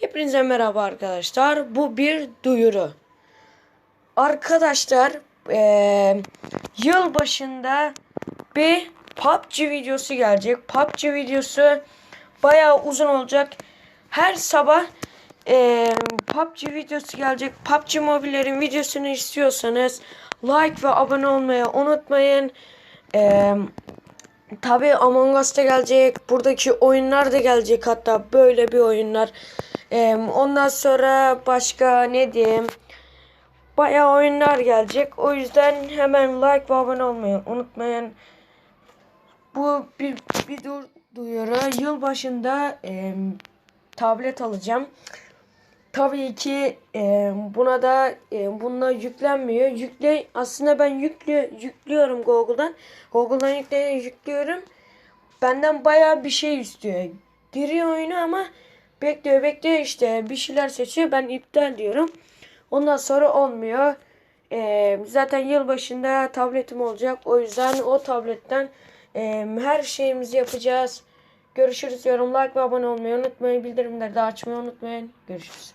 Hepinize merhaba arkadaşlar. Bu bir duyuru. Arkadaşlar eee yıl başında bir PUBG videosu gelecek. PUBG videosu bayağı uzun olacak. Her sabah eee PUBG videosu gelecek. PUBG Mobile'lerin videosunu istiyorsanız like ve abone olmayı unutmayın. Eee Tabi Among Us da gelecek. Buradaki oyunlar da gelecek hatta böyle bir oyunlar. Ondan sonra başka ne diyeyim. Bayağı oyunlar gelecek. O yüzden hemen like ve abone olmayı unutmayın. Bu bir, bir dur, duyuru. Yılbaşında e, tablet alacağım. Tabii ki e, buna da e, bununla yüklenmiyor. Yükle aslında ben yüklü, yüklüyorum Google'dan. Google'dan yükle, yüklüyorum. Benden bayağı bir şey istiyor. Giriyor oyunu ama bekliyor bekliyor işte bir şeyler seçiyor. Ben iptal diyorum. Ondan sonra olmuyor. E, zaten yılbaşında tabletim olacak. O yüzden o tabletten e, her şeyimizi yapacağız. Görüşürüz. Yorum, like ve abone olmayı unutmayın. Bildirimleri de açmayı unutmayın. Görüşürüz.